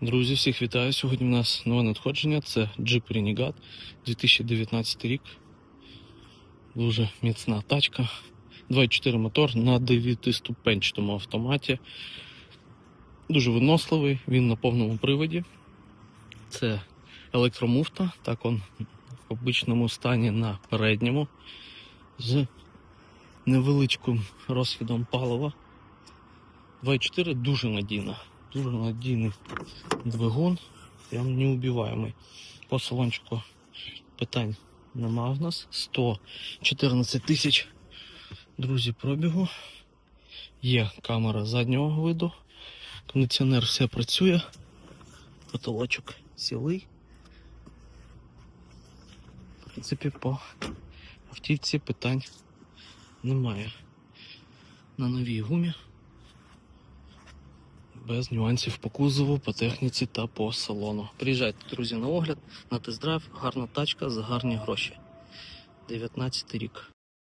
Друзі, всіх вітаю. Сьогодні у нас нове надходження. Це Jeep Renegade 2019 рік. Дуже міцна тачка. 2.4 мотор на 9-ступенчатому автоматі. Дуже виносливий, він на повному приводі. Це електромуфта, так он в обичному стані на передньому. З невеличким розхідом палива. 2.4 дуже надійна. Дуже надійний двигун. Прям неубиваємий. По салончику питань нема в нас. 114 тисяч, друзі, пробігу. Є камера заднього виду. Кондиціонер все працює. Потолочок цілий. В принципі, по автівці питань немає. На новій гумі без нюансів по кузову, по техніці та по салону. Приїжджайте, друзі, на огляд, на тест-драйв, гарна тачка за гарні гроші. 19 рік.